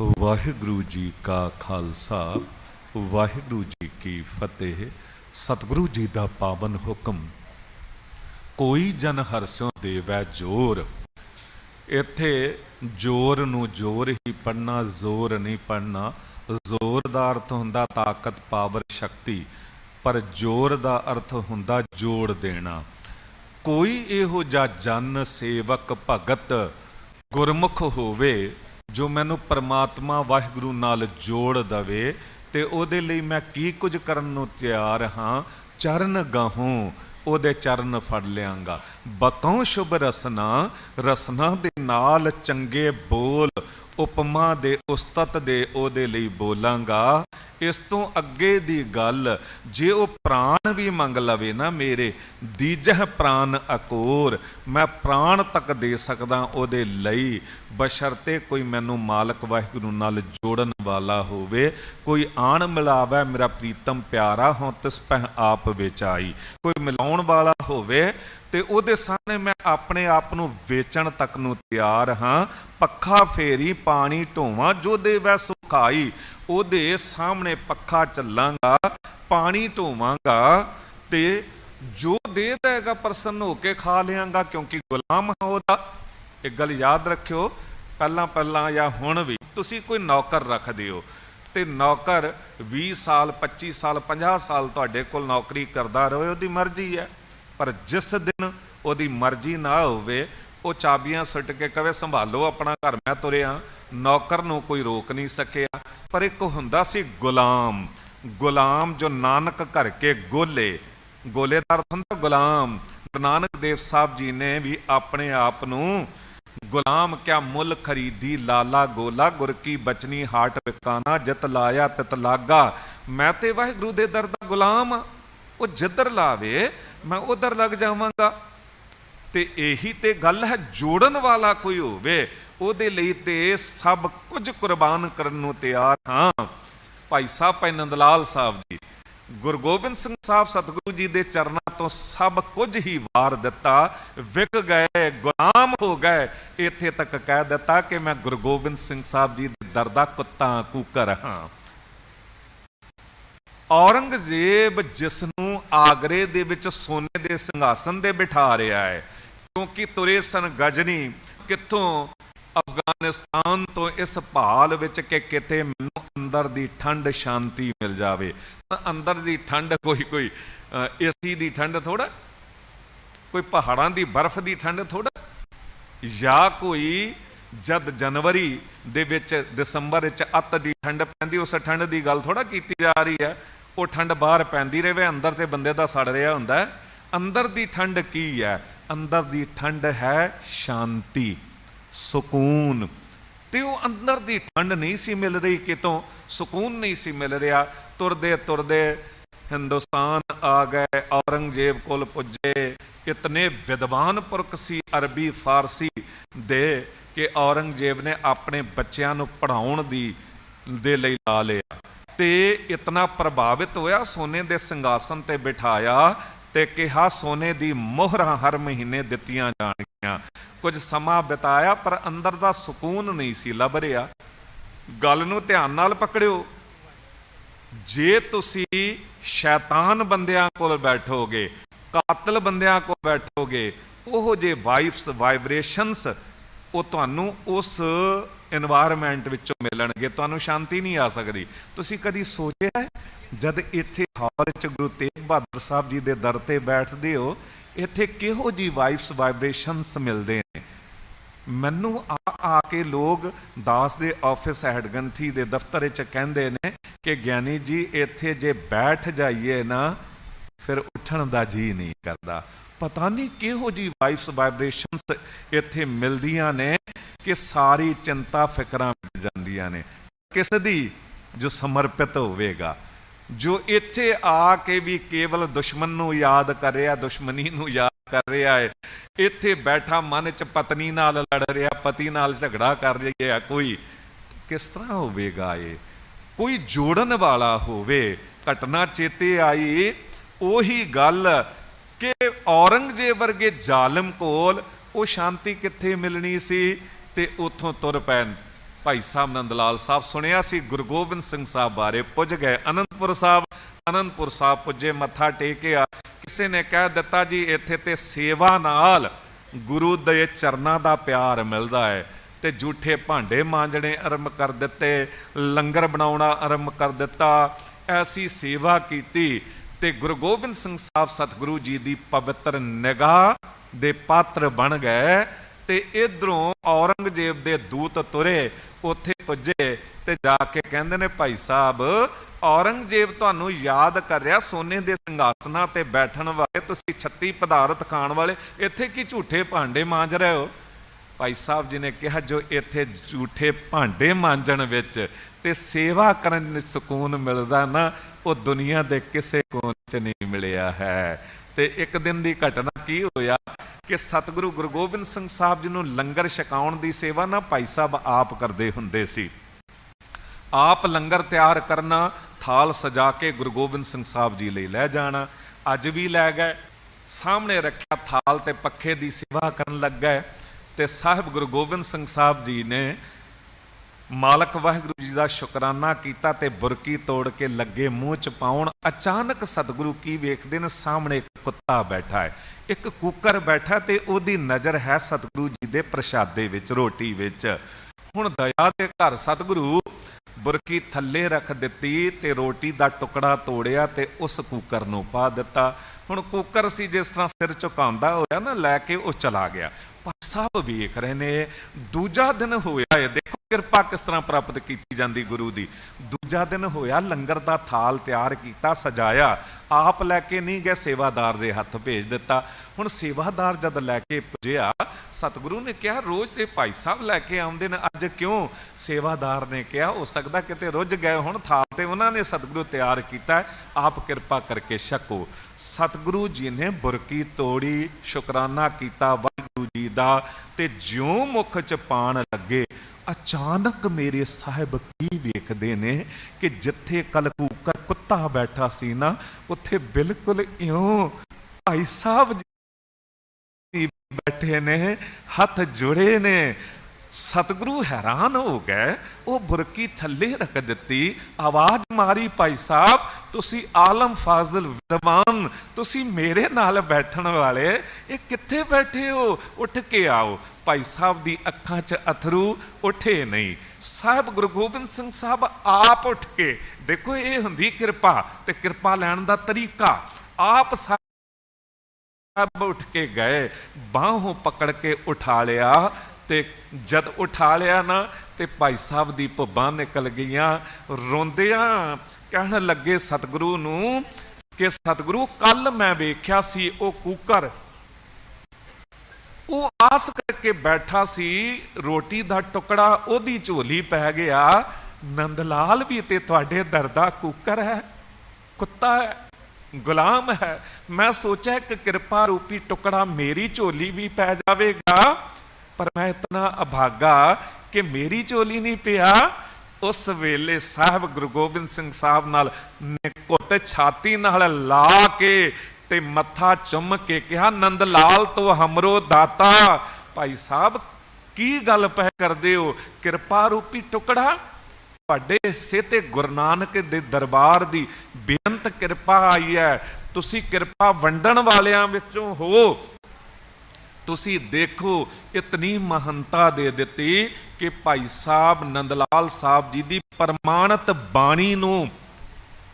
ਵਾਹਿਗੁਰੂ ਜੀ ਕਾ ਖਾਲਸਾ, ਵਾਹਿਗੁਰੂ ਜੀ ਕੀ ਫਤਿਹ, ਸਤਿਗੁਰੂ ਜੀ ਦਾ ਪਾਵਨ ਹੁਕਮ। ਕੋਈ ਜਨ ਹਰਸਿਓ ਦੇਵੈ ਜੋਰ। ਇੱਥੇ ਜੋਰ ਨੂੰ ਜੋਰ ਹੀ ਪੜਨਾ ਜ਼ੋਰ ਨਹੀਂ ਪੜਨਾ ਜ਼ੋਰ ਦਾ ਅਰਥ ਹੁੰਦਾ ਤਾਕਤ, ਪਾਵਰ, ਸ਼ਕਤੀ। ਪਰ ਜੋਰ ਦਾ ਅਰਥ ਹੁੰਦਾ ਜੋੜ ਦੇਣਾ। ਕੋਈ ਇਹੋ ਜਿਹਾ ਜਨ ਸੇਵਕ ਭਗਤ ਗੁਰਮੁਖ ਹੋਵੇ ਜੋ ਮੈਨੂੰ ਪਰਮਾਤਮਾ ਵਾਹਿਗੁਰੂ ਨਾਲ ਜੋੜ ਦਵੇ ਤੇ ਉਹਦੇ ਲਈ ਮੈਂ ਕੀ ਕੁਝ ਕਰਨ ਨੂੰ ਤਿਆਰ ਹਾਂ, ਚਰਨ ਗਾਹੋਂ, ਉਹਦੇ ਚਰਨ ਫੜ ਲਿਆਂਗਾ। ਬਤੋਂ ਸ਼ੁਭ ਰਸਨਾ ਰਸਨਾ ਦੇ ਨਾਲ ਚੰਗੇ ਬੋਲ ਉਪਮਾ ਦੇ ਉਸਤਤ ਦੇ ਉਹਦੇ ਲਈ ਬੋਲਾਂਗਾ। ਇਸ ਤੋਂ ਅੱਗੇ ਦੀ ਗੱਲ, ਜੇ ਉਹ ਪ੍ਰਾਣ ਵੀ ਮੰਗ ਲਵੇ ਨਾ ਮੇਰੇ, ਦੀਜਹ ਪ੍ਰਾਨ ਅਕੋਰ, ਮੈਂ ਪ੍ਰਾਣ ਤੱਕ ਦੇ ਸਕਦਾ ਉਹਦੇ ਲਈ। ਬਸ਼ਰਤੇ ਕੋਈ ਮੈਨੂੰ ਮਾਲਕ ਵਾਹਿਗੁਰੂ ਨਾਲ ਜੋੜਨ ਵਾਲਾ ਹੋਵੇ, ਕੋਈ ਆਣ ਮਿਲਾਵੇ ਮੇਰਾ ਪ੍ਰੀਤਮ ਪਿਆਰਾ ਹੋਂ ਤਿਸ ਪਹਿ ਆਪ ਵਿੱਚ ਆਈ ਕੋਈ ਮਿਲਾਉਣ ਵਾਲਾ ਹੋਵੇ ਤੇ ਉਹਦੇ ਸਾਹਮਣੇ ਮੈਂ ਆਪਣੇ ਆਪ ਨੂੰ ਵੇਚਣ ਤੱਕ ਨੂੰ ਤਿਆਰ ਹਾਂ। ਪੱਖਾ ਫੇਰੀ, ਪਾਣੀ, ਢੋਵਾਂ ਜੋ ਦੇਵੈ ਸੁਖਾਈ, ਉਹਦੇ ਸਾਹਮਣੇ ਪੱਖਾ ਚੱਲਾਂਗਾ, ਪਾਣੀ ਢੋਵਾਂਗਾ ਤੇ ਜੋ ਦੇ ਹੈਗਾ ਪ੍ਰਸੰਨ ਹੋ ਕੇ ਖਾ ਲਿਆਂਗਾ ਕਿਉਂਕਿ ਗੁਲਾਮ ਹਾਂ ਉਹਦਾ। ਇੱਕ ਗੱਲ ਯਾਦ ਰੱਖਿਓ, ਪਹਿਲਾਂ ਪਹਿਲਾਂ ਜਾਂ ਹੁਣ ਵੀ ਤੁਸੀਂ ਕੋਈ ਨੌਕਰ ਰੱਖਦੇ ਹੋ ਤੇ ਨੌਕਰ 20 ਸਾਲ 25 ਸਾਲ 50 ਸਾਲ ਤੁਹਾਡੇ ਕੋਲ ਨੌਕਰੀ ਕਰਦਾ ਰਹੇ, ਉਹਦੀ ਮਰਜ਼ੀ ਹੈ। ਪਰ ਜਿਸ ਦਿਨ ਉਹਦੀ ਮਰਜ਼ੀ ਨਾ ਹੋਵੇ, ਉਹ ਚਾਬੀਆਂ ਸੁੱਟ ਕੇ ਕਵੇ, ਸੰਭਾਲੋ ਆਪਣਾ ਘਰ, ਮੈਂ ਤੁਰਿਆ। ਨੌਕਰ ਨੂੰ ਕੋਈ ਰੋਕ ਨਹੀਂ ਸਕਿਆ। ਪਰ ਇੱਕ ਹੁੰਦਾ ਸੀ ਗੁਲਾਮ। ਗੁਲਾਮ ਜੋ ਨਾਨਕ ਘਰ ਕੇ ਗੋਲੇ। ਗੋਲੇ ਦਾ ਅਰਥ ਹੁੰਦਾ ਗੁਲਾਮ। ਗੁਰੂ ਨਾਨਕ ਦੇਵ ਸਾਹਿਬ ਜੀ ਨੇ ਵੀ ਆਪਣੇ ਆਪ ਨੂੰ ਗੁਲਾਮ ਕਿਆ ਮੁੱਲ ਖਰੀਦੀ, ਲਾਲਾ ਗੋਲਾ, ਗੁਰ ਕੀ ਬਚਨੀ ਹਾਟ ਵਿਕਾਨਾ, ਜਿਤ ਲਾਇਆ ਤਿਤ ਲਾਗਾ। ਮੈਂ ਤੇ ਵਾਹਿਗੁਰੂ ਦੇ ਦਰ ਦਾ ਗੁਲਾਮ ਆ। ਉਹ ਜਿੱਧਰ ਲਾਵੇ, ਮੈਂ ਉਧਰ ਲੱਗ ਜਾਵਾਂਗਾ। ਤੇ ਇਹੀ ਤੇ ਗੱਲ ਹੈ, ਜੋੜਨ ਵਾਲਾ ਕੋਈ ਹੋਵੇ, ਉਹਦੇ ਲਈ ਤੇ ਸਭ ਕੁਝ ਕੁਰਬਾਨ ਕਰਨ ਨੂੰ ਤਿਆਰ ਹਾਂ। ਭਾਈ ਸਾਹਿਬ, ਭਾਈ ਨੰਦ ਲਾਲ ਸਾਹਿਬ ਜੀ, ਗੁਰੂ ਗੋਬਿੰਦ ਸਿੰਘ ਸਾਹਿਬ ਸਤਿਗੁਰੂ ਜੀ ਦੇ ਚਰਨਾਂ ਤੋਂ ਸਭ ਕੁਝ ਹੀ ਵਾਰ ਦਿੱਤਾ। ਵਿਕ ਗਏ, ਗੁਲਾਮ ਹੋ ਗਏ। ਇੱਥੇ ਤੱਕ ਕਹਿ ਦਿੱਤਾ ਕਿ ਮੈਂ ਗੁਰੂ ਗੋਬਿੰਦ ਸਿੰਘ ਸਾਹਿਬ ਜੀ ਦੇ ਦਰ ਦਾ ਕੁੱਤਾ ਕੂਕਰ ਹਾਂ। ਔਰੰਗਜ਼ੇਬ ਜਿਸ ਨੂੰ ਆਗਰੇ ਦੇ ਵਿੱਚ ਸੋਨੇ ਦੇ ਸਿੰਘਾਸਨ ਦੇ ਬਿਠਾ ਰਿਹਾ ਹੈ। ਕਿਉਂਕਿ ਤੁਰੇ ਸਨ ਗਜਨੀ, ਕਿੱਥੋਂ? ਅਫਗਾਨਿਸਤਾਨ ਤੋਂ ਇਸ ਭਾਲ ਵਿੱਚ ਕਿ ਕਿਤੇ ਮੈਨੂੰ ਅੰਦਰ ਦੀ ਠੰਡ ਸ਼ਾਂਤੀ ਮਿਲ ਜਾਵੇ। ਤਾਂ ਅੰਦਰ ਦੀ ਠੰਡ ਕੋਈ ਕੋਈ ਏਸੀ ਦੀ ਠੰਡ ਥੋੜਾ ਕੋਈ ਪਹਾੜਾਂ ਦੀ ਬਰਫ਼ ਦੀ ਠੰਡ ਥੋੜਾ ਜਾਂ ਕੋਈ ਜਦ ਜਨਵਰੀ ਦੇ ਵਿੱਚ ਦਸੰਬਰ ਵਿੱਚ ਅੱਤ ਦੀ ਠੰਡ ਪੈਂਦੀ, ਉਸ ਠੰਡ ਦੀ ਗੱਲ ਥੋੜਾ ਕੀਤੀ ਜਾ ਰਹੀ ਹੈ। ਉਹ ਠੰਡ ਬਾਹਰ ਪੈਂਦੀ ਰਹੇ ਅੰਦਰ ਤੇ ਬੰਦੇ ਦਾ ਸੜ ਰਿਹਾ ਹੁੰਦਾ ਅੰਦਰ ਦੀ ਠੰਡ ਕੀ ਹੈ? ਅੰਦਰ ਦੀ ਠੰਡ ਹੈ ਸ਼ਾਂਤੀ, ਸਕੂਨ। ਤੇ ਉਹ ਅੰਦਰ ਦੀ ਠੰਡ ਨਹੀਂ ਸੀ ਮਿਲ ਰਹੀ, ਕਿਤੋਂ ਸਕੂਨ ਨਹੀਂ ਸੀ ਮਿਲ ਰਿਹਾ। ਤੁਰਦੇ ਤੁਰਦੇ ਹਿੰਦੁਸਤਾਨ ਆ ਗਏ, ਔਰੰਗਜ਼ੇਬ ਕੋਲ ਪੁੱਜੇ। ਇਤਨੇ ਵਿਦਵਾਨ ਪੁਰਖ ਸੀ, ਅਰਬੀ, ਫਾਰਸੀ ਦੇ ਕਿ ਔਰੰਗਜ਼ੇਬ ਨੇ ਆਪਣੇ ਬੱਚਿਆਂ ਨੂੰ ਪੜ੍ਹਾਉਣ ਦੀ, ਦੇ ਲਈ ਲਾ ਲਿਆ। ਤੇ ਇਤਨਾ ਪ੍ਰਭਾਵਿਤ ਹੋਇਆ, ਸੋਨੇ ਦੇ ਸਿੰਘਾਸਨ ਤੇ ਬਿਠਾਇਆ ਤੇ ਕਿਹਾ, ਸੋਨੇ ਦੀ ਮੋਹਰਾਂ ਹਰ ਮਹੀਨੇ ਦਿੱਤੀਆਂ ਜਾਣਗੀਆਂ। ਕੁਝ ਸਮਾਂ ਬਿਤਾਇਆ, ਪਰ ਅੰਦਰ ਦਾ ਸਕੂਨ ਨਹੀਂ ਸੀ ਲੱਭ ਰਿਹਾ। ਗੱਲ ਨੂੰ ਧਿਆਨ ਨਾਲ ਪਕੜਿਓ। ਜੇ ਤੁਸੀਂ ਸ਼ੈਤਾਨ ਬੰਦਿਆਂ ਕੋਲ ਬੈਠੋਗੇ, ਕਾਤਲ ਬੰਦਿਆਂ ਕੋਲ ਬੈਠੋਗੇ, ਉਹ ਜੇ ਵਾਈਬਸ ਵਾਈਬ੍ਰੇਸ਼ਨਸ ਉਹ ਤੁਹਾਨੂੰ ਉਸ এনवायरमेंट ਵਿੱਚੋਂ ਮਿਲਣਗੇ, ਤੁਹਾਨੂੰ ਸ਼ਾਂਤੀ ਨਹੀਂ ਆ ਸਕਦੀ। ਤੁਸੀਂ ਕਦੀ ਸੋਚਿਆ ਜਦ ਇੱਥੇ ਹਾਲ ਚ ਗੁਰੂ ਤੇਗ ਬਹਾਦਰ ਸਾਹਿਬ ਜੀ ਦੇ ਦਰ ਤੇ ਬੈਠਦੇ ਹੋ, ਇੱਥੇ ਕਿਹੋ ਜੀ ਵਾਈਬਸ ਵਾਈਬ੍ਰੇਸ਼ਨਸ ਮਿਲਦੇ ਨੇ? ਮੈਨੂੰ ਆ ਆ ਕੇ ਲੋਕ ਦਾਸ ਦੇ ਆਫਿਸ ਹੈਡਗੰਥੀ ਦੇ ਦਫ਼ਤਰ 'ਚ ਕਹਿੰਦੇ ਨੇ ਕਿ ਗਿਆਨੀ ਜੀ, ਇੱਥੇ ਜੇ ਬੈਠ ਜਾਈਏ ਨਾ, ਫਿਰ ਉੱਠਣ ਦਾ ਜੀ ਨਹੀਂ ਕਰਦਾ। ਪਤਾ ਨਹੀਂ ਕਿਹੋ ਜੀ ਵਾਈਬਸ ਵਾਈਬ੍ਰੇਸ਼ਨਸ ਇੱਥੇ ਮਿਲਦੀਆਂ ਨੇ ਕਿ ਸਾਰੀ ਚਿੰਤਾ, ਫਿਕਰਾਂ ਮਿਟ ਜਾਂਦੀਆਂ ਨੇ। ਕਿਸ ਦੀ ਜੋ ਸਮਰਪਿਤ ਹੋਵੇਗਾ, ਜੋ ਇੱਥੇ ਆ ਕੇ ਵੀ ਕੇਵਲ ਦੁਸ਼ਮਣ ਨੂੰ ਯਾਦ ਕਰ ਰਿਹਾ, ਦੁਸ਼ਮਣੀ ਨੂੰ ਯਾਦ ਕਰ ਰਿਹਾ ਹੈ, ਇੱਥੇ ਬੈਠਾ ਮਨ ਚ ਪਤਨੀ ਨਾਲ ਲੜ ਰਿਹਾ, ਪਤੀ ਨਾਲ ਝਗੜਾ ਕਰ ਰਿਹਾ ਕੋਈ ਕਿਸ ਤਰ੍ਹਾਂ ਹੋਵੇਗਾ ਇਹ? ਕੋਈ ਜੋੜਨ ਵਾਲਾ ਹੋਵੇ, ਘਟਨਾ ਚੇਤੇ ਆਈ, ਉਹੀ ਗੱਲ ਕਿ ਔਰੰਗਜ਼ੇਬ ਵਰਗੇ ਜ਼ਾਲਮ ਕੋਲ ਉਹ ਸ਼ਾਂਤੀ ਕਿੱਥੇ ਮਿਲਣੀ ਸੀ ਤੇ ਉੱਥੋਂ ਤੁਰ ਪੈਣ। ਭਾਈ ਸਾਹਿਬ ਨੰਦ ਲਾਲ ਸਾਹਿਬ ਸੁਣਿਆ ਸੀ, ਗੁਰੂ ਗੋਬਿੰਦ ਸਿੰਘ ਸਾਹਿਬ ਬਾਰੇ ਪੁੱਜ ਗਏ। ਅਨੰਦਪੁਰ ਸਾਹਿਬ ਅਨੰਦਪੁਰ ਸਾਹਿਬ ਪੁੱਜੇ, ਮੱਥਾ ਟੇਕਿਆ। ਕਿਸੇ ਨੇ ਕਹਿ ਦਿੱਤਾ, ਜੀ, ਇੱਥੇ ਤੇ ਸੇਵਾ ਨਾਲ ਗੁਰੂ ਦੇ ਚਰਨਾਂ ਦਾ ਪਿਆਰ ਮਿਲਦਾ ਹੈ ਤੇ ਝੂਠੇ ਭਾਂਡੇ ਮਾਂਜਣੇ ਆਰੰਭ ਕਰ ਦਿੱਤੇ, ਲੰਗਰ ਬਣਾਉਣਾ ਆਰੰਭ ਕਰ ਦਿੱਤਾ, ਐਸੀ ਸੇਵਾ ਕੀਤੀ ਤੇ ਗੁਰੂ ਗੋਬਿੰਦ ਸਿੰਘ ਸਾਹਿਬ ਸਤਿਗੁਰੂ ਜੀ ਦੀ ਪਵਿੱਤਰ ਨਿਗਾਹ ਦੇ ਪਾਤਰ ਬਣ ਗਏ ਤੇ ਇਧਰੋਂ ਔਰੰਗਜ਼ੇਬ ਦੇ ਦੂਤ ਤੁਰੇ, ਉੱਥੇ ਪੁੱਜੇ ਤੇ ਜਾ ਕੇ ਕਹਿੰਦੇ ਨੇ, ਭਾਈ ਸਾਹਿਬ, ਔਰੰਗਜ਼ੇਬ ਤੁਹਾਨੂੰ ਯਾਦ ਕਰ ਰਿਹਾ, ਸੋਨੇ ਦੇ ਸਿੰਘਾਸਨਾਂ ਤੇ ਬੈਠਣ ਵਾਲੇ, ਤੁਸੀਂ 36 ਪਦਾਰਥ ਖਾਣ ਵਾਲੇ, ਇੱਥੇ ਕੀ ਝੂਠੇ ਭਾਂਡੇ ਮਾਂਜ ਰਹੇ ਹੋ? ਭਾਈ ਸਾਹਿਬ ਜੀ ਨੇ ਕਿਹਾ, ਜੋ ਇੱਥੇ ਝੂਠੇ ਭਾਂਡੇ ਮਾਂਜਣ ਵਿੱਚ ਤੇ ਸੇਵਾ ਕਰਨ ਵਿੱਚ ਸਕੂਨ ਮਿਲਦਾ ਨਾ ਉਹ ਦੁਨੀਆ ਦੇ ਕਿਸੇ ਕੋਨ 'ਚ ਨਹੀਂ ਮਿਲਿਆ ਹੈ। ਤੇ ਇੱਕ ਦਿਨ ਦੀ ਘਟਨਾ ਕੀ ਹੋਇਆ ਕਿ ਸਤਿਗੁਰੂ ਗੁਰੂ ਗੋਬਿੰਦ ਸਿੰਘ ਸਾਹਿਬ ਜੀ ਨੂੰ ਲੰਗਰ ਛਕਾਉਣ ਦੀ ਸੇਵਾ ਨਾ ਭਾਈ ਸਾਹਿਬ ਆਪ ਕਰਦੇ ਹੁੰਦੇ ਸੀ। ਆਪ ਲੰਗਰ ਤਿਆਰ ਕਰਨਾ, ਥਾਲ ਸਜਾ ਕੇ ਗੁਰੂ ਗੋਬਿੰਦ ਸਿੰਘ ਸਾਹਿਬ ਜੀ ਲਈ ਲੈ ਜਾਣਾ। ਅੱਜ ਵੀ ਲੈ ਗਏ। ਸਾਹਮਣੇ ਰੱਖਿਆ ਥਾਲ ਤੇ ਪੱਖੇ ਦੀ ਸੇਵਾ ਕਰਨ ਲੱਗਾ ਤੇ ਸਾਹਿਬ ਗੁਰੂ ਗੋਬਿੰਦ ਸਿੰਘ ਸਾਹਿਬ ਜੀ ਨੇ ਮਾਲਕ ਵਾਹਿਗੁਰੂ ਜੀ ਦਾ ਸ਼ੁਕਰਾਨਾ ਕੀਤਾ ਤੇ ਬੁਰਕੀ ਤੋੜ ਕੇ ਲੱਗੇ ਮੂੰਹ ਚ ਪਾਉਣ, ਅਚਾਨਕ ਸਤਿਗੁਰੂ ਕੀ ਵੇਖਦੇ ਨੇ, ਸਾਹਮਣੇ ਇੱਕ ਕੁੱਤਾ ਬੈਠਾ ਹੈ। ਇੱਕ ਕੁੱਕਰ ਬੈਠਾ ਤੇ ਉਹਦੀ ਨਜ਼ਰ ਹੈ ਸਤਿਗੁਰੂ ਜੀ ਦੇ ਪ੍ਰਸ਼ਾਦੇ ਵਿੱਚ, ਰੋਟੀ ਵਿੱਚ। ਹੁਣ ਦਇਆ ਦੇ ਘਰ ਸਤਿਗੁਰੂ ਬੁਰਕੀ ਥੱਲੇ ਰੱਖ ਦਿੱਤੀ ਤੇ ਰੋਟੀ ਦਾ ਟੁਕੜਾ ਤੋੜਿਆ ਤੇ ਉਸ ਕੁੱਕਰ ਨੂੰ ਪਾ ਦਿੱਤਾ। ਹੁਣ ਕੁੱਕਰ ਸੀ, ਜਿਸ ਤਰ੍ਹਾਂ ਸਿਰ ਝੁਕਾਉਂਦਾ ਹੋਇਆ ਨਾ, ਲੈ ਕੇ ਉਹ ਚਲਾ ਗਿਆ। ਪਰ ਸਭ ਵੇਖ ਰਹੇ ਨੇ, ਦੂਜਾ ਦਿਨ ਹੋਇਆ ਹੈ ਦੇਖੋ ਕਿਰਪਾ ਕਿਸ ਤਰ੍ਹਾਂ ਪ੍ਰਾਪਤ ਕੀਤੀ ਜਾਂਦੀ ਗੁਰੂ ਦੀ? ਦੂਜਾ ਦਿਨ ਹੋਇਆ, ਲੰਗਰ ਦਾ ਥਾਲ ਤਿਆਰ ਕੀਤਾ, ਸਜਾਇਆ, ਆਪ ਲੈ ਕੇ ਨਹੀਂ ਗਏ, ਸੇਵਾਦਾਰ ਦੇ ਹੱਥ ਭੇਜ ਦਿੱਤਾ। ਹੁਣ ਸੇਵਾਦਾਰ ਜਦ ਲੈ ਕੇ ਪੁੱਜਿਆ, ਸਤਿਗੁਰੂ ਨੇ ਕਿਹਾ, ਰੋਜ਼ ਦੇ ਭਾਈ ਸਾਹਿਬ ਲੈ ਕੇ ਆਉਂਦੇ ਨੇ, ਅੱਜ ਕਿਉਂ? ਸੇਵਾਦਾਰ ਨੇ ਕਿਹਾ, ਹੋ ਸਕਦਾ ਕਿਤੇ ਰੁੱਝ ਗਏ ਹੁਣ, ਥਾਲ ਤੇ ਉਹਨਾਂ ਨੇ ਸਤਿਗੁਰੂ ਤਿਆਰ ਕੀਤਾ ਆਪ ਕਿਰਪਾ ਕਰਕੇ ਛਕੋ। ਸਤਿਗੁਰੂ ਜੀ ਨੇ ਬੁਰਕੀ ਤੋੜੀ, ਸ਼ੁਕਰਾਨਾ ਕੀਤਾ, ਵਾਹਿਗੁਰੂ ਜੀ ਦਾ, ਤੇ ਜਿਉਂ ਮੁਖ ਚ ਪਾਣ ਲੱਗੇ ਅਚਾਨਕ ਮੇਰੇ ਸਾਹਿਬ ਕੀ ਵੇਖਦੇ ਨੇ ਕਿ ਜਿੱਥੇ ਕਲਕੂਕਰ ਕੁੱਤਾ ਬੈਠਾ ਸੀ ਨਾ, ਉੱਥੇ ਬਿਲਕੁਲ ਇਉਂ ਭਾਈ ਸਾਹਿਬ ਜੀ ਬੈਠੇ ਨੇ, ਹੱਥ ਜੁੜੇ ਨੇ। ਸਤਿਗੁਰੂ ਹੈਰਾਨ ਹੋ ਗਏ, ਉਹ ਬੁਰਕੀ ਥੱਲੇ ਰੱਖ ਦਿੱਤੀ, ਆਵਾਜ਼ ਮਾਰੀ, ਭਾਈ ਸਾਹਿਬ, ਤੁਸੀਂ ਆਲਮ ਫਾਜ਼ਲ ਵਿਦਵਾਨ, ਤੁਸੀਂ ਮੇਰੇ ਨਾਲ ਬੈਠਣ ਵਾਲੇ, ਇਹ ਕਿੱਥੇ ਬੈਠੇ ਹੋ? ਉੱਠ ਕੇ ਆਓ। ਭਾਈ ਸਾਹਿਬ ਦੀ ਅੱਖਾਂ 'ਚ ਅਥਰੂ ਉੱਠੇ ਨਹੀਂ। ਸਾਹਿਬ ਗੁਰੂ ਗੋਬਿੰਦ ਸਿੰਘ ਸਾਹਿਬ ਆਪ ਉੱਠ ਕੇ, ਦੇਖੋ ਇਹ ਹੁੰਦੀ ਕਿਰਪਾ ਤੇ ਕਿਰਪਾ ਲੈਣ ਦਾ ਤਰੀਕਾ। ਆਪ ਸਾਹਿਬ ਉੱਠ ਕੇ ਗਏ, ਬਾਹੋਂ ਪਕੜ ਕੇ ਉਠਾ ਲਿਆ ਤੇ ਜਦ ਉਠਾ ਲਿਆ ਨਾ ਤੇ ਭਾਈ ਸਾਹਿਬ ਦੀ ਭੁੱਬਾਂ ਨਿਕਲ ਗਈਆਂ ਰੋਂਦਿਆਂ। ਕਹਿਣ ਲੱਗੇ ਸਤਿਗੁਰੂ ਨੂੰ ਕਿ ਸਤਿਗੁਰੂ ਕੱਲ ਮੈਂ ਵੇਖਿਆ ਸੀ ਉਹ ਕੂਕਰ ਉਹ ਆਸ ਕਰਕੇ ਬੈਠਾ ਸੀ, ਰੋਟੀ ਦਾ ਟੁਕੜਾ ਉਹਦੀ ਝੋਲੀ ਪੈ ਗਿਆ। ਨੰਦ ਲਾਲ ਵੀ ਤੇ ਤੁਹਾਡੇ ਦਰ ਦਾ ਕੂਕਰ ਹੈ, ਕੁੱਤਾ ਹੈ, ਗੁਲਾਮ ਹੈ। ਮੈਂ ਸੋਚਿਆ ਕਿ ਕਿਰਪਾ ਰੂਪੀ ਟੁਕੜਾ ਮੇਰੀ ਝੋਲੀ ਵੀ ਪੈ ਜਾਵੇਗਾ, ਪਰ ਮੈਂ ਇਤਨਾ ਅਭਾਗਾ ਕਿ ਮੇਰੀ ਝੋਲੀ ਨਹੀਂ ਪਿਆ। ਉਸ ਵੇਲੇ ਸਾਹਿਬ ਗੁਰੂ ਗੋਬਿੰਦ ਸਿੰਘ ਸਾਹਿਬ ਨਾਲ ਨੇ ਛਾਤੀ ਨਾਲ ਲਾ ਕੇ ਤੇ ਮੱਥਾ ਚੁੰਮ ਕੇ ਕਿਹਾ ਨੰਦ ਲਾਲ ਤੋਂ ਹਮਰੋ ਦਾਤਾ। ਭਾਈ ਸਾਹਿਬ, ਕੀ ਗੱਲ ਪੈ ਕਰਦੇ ਹੋ? ਕਿਰਪਾ ਰੂਪੀ ਟੁਕੜਾ। ਤੁਹਾਡੇ ਹਿੱਸੇ ਤੇ ਗੁਰੂ ਨਾਨਕ ਦੇ ਦਰਬਾਰ ਦੀ ਬੇਅੰਤ ਕਿਰਪਾ ਆਈ ਹੈ। ਤੁਸੀਂ ਕਿਰਪਾ ਵੰਡਣ ਵਾਲਿਆਂ ਵਿੱਚੋਂ ਹੋ। ਤੁਸੀਂ ਦੇਖੋ, ਇਤਨੀ ਮਹੰਤਾ ਦੇ ਦਿੱਤੀ ਕਿ ਭਾਈ ਸਾਹਿਬ, ਨੰਦਲਾਲ ਸਾਹਿਬ ਜੀ ਦੀ ਪ੍ਰਮਾਣਿਤ ਬਾਣੀ ਨੂੰ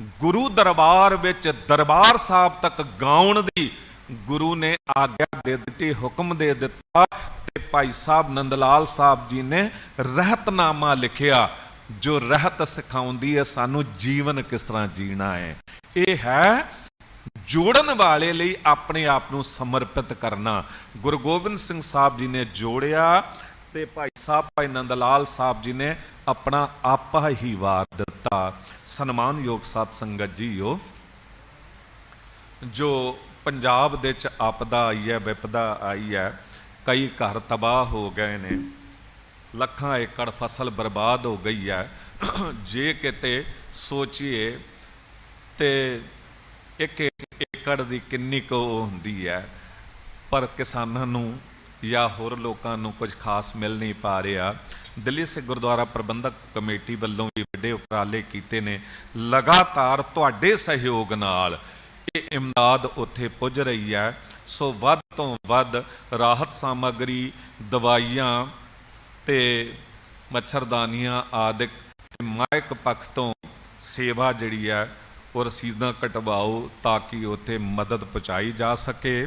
ਗੁਰੂ ਦਰਬਾਰ ਵਿੱਚ ਦਰਬਾਰ ਸਾਹਿਬ ਤੱਕ ਗਾਉਣ ਦੀ ਗੁਰੂ ਨੇ ਆਗਿਆ ਦੇ ਦਿੱਤੀ, ਹੁਕਮ ਦੇ ਦਿੱਤਾ ਤੇ ਭਾਈ ਸਾਹਿਬ ਨੰਦਲਾਲ ਸਾਹਿਬ ਜੀ ਨੇ ਰਹਿਤਨਾਮਾ ਲਿਖਿਆ, ਜੋ ਰਹਿਤ ਸਿਖਾਉਂਦੀ ਹੈ, ਸਾਨੂੰ ਜੀਵਨ ਕਿਸ ਤਰ੍ਹਾਂ ਜੀਣਾ ਹੈ। ਇਹ ਹੈ ਜੋੜਨ ਵਾਲੇ ਲਈ ਆਪਣੇ ਆਪ ਨੂੰ ਸਮਰਪਿਤ ਕਰਨਾ। ਗੁਰੂ ਗੋਬਿੰਦ ਸਿੰਘ ਸਾਹਿਬ ਜੀ ਨੇ ਜੋੜਿਆ ਤੇ ਭਾਈ ਸਾਹਿਬ, ਭਾਈ ਨੰਦ ਲਾਲ ਸਾਹਿਬ ਜੀ ਨੇ ਆਪਣਾ ਆਪਾ ਹੀ ਵਾਰ ਦਿੱਤਾ। ਸਨਮਾਨਯੋਗ ਸਾਧ ਸੰਗਤ ਜੀਓ, ਜੋ ਪੰਜਾਬ ਦੇ ਚ ਆਪਦਾ ਆਈ ਹੈ, ਵਿਪਦਾ ਆਈ ਹੈ, ਕਈ ਘਰ ਤਬਾਹ ਹੋ ਗਏ ਨੇ, ਲੱਖਾਂ ਏਕੜ ਫਸਲ ਬਰਬਾਦ ਹੋ ਗਈ ਹੈ। ਜੇ ਕਿਤੇ ਸੋਚੀਏ ਤੇ ਇੱਕ ਇੱਕ ਏਕੜ ਦੀ ਕਿੰਨੀ ਕੁ ਉਹ ਹੁੰਦੀ ਹੈ, ਪਰ ਕਿਸਾਨਾਂ ਨੂੰ ਜਾਂ ਹੋਰ ਲੋਕਾਂ ਨੂੰ ਕੁਝ ਖਾਸ ਮਿਲ ਨਹੀਂ ਪਾ ਰਿਹਾ, ਦਿੱਲੀ ਸਿੱਖ ਗੁਰਦੁਆਰਾ ਪ੍ਰਬੰਧਕ ਕਮੇਟੀ ਵੱਲੋਂ ਵੀ ਵੱਡੇ ਉਪਰਾਲੇ ਕੀਤੇ ਨੇ। ਲਗਾਤਾਰ ਤੁਹਾਡੇ ਸਹਿਯੋਗ ਨਾਲ ਇਹ ਇਮਦਾਦ ਉੱਥੇ ਪੁੱਜ ਰਹੀ ਹੈ। ਸੋ ਵੱਧ ਤੋਂ ਵੱਧ ਰਾਹਤ ਸਾਮੱਗਰੀ, ਦਵਾਈਆਂ ਤੇ ਮੱਛਰਦਾਨੀਆਂ ਆਦਿਕ ਤੇ ਮਾਇਕ ਪੱਖ ਤੋਂ ਸੇਵਾ ਜਿਹੜੀ ਹੈ, ਉਹ ਰਸੀਦਾਂ ਕਟਵਾਓ ਤਾਂ ਕਿ ਉੱਥੇ ਮਦਦ ਪਹੁੰਚਾਈ ਜਾ ਸਕੇ।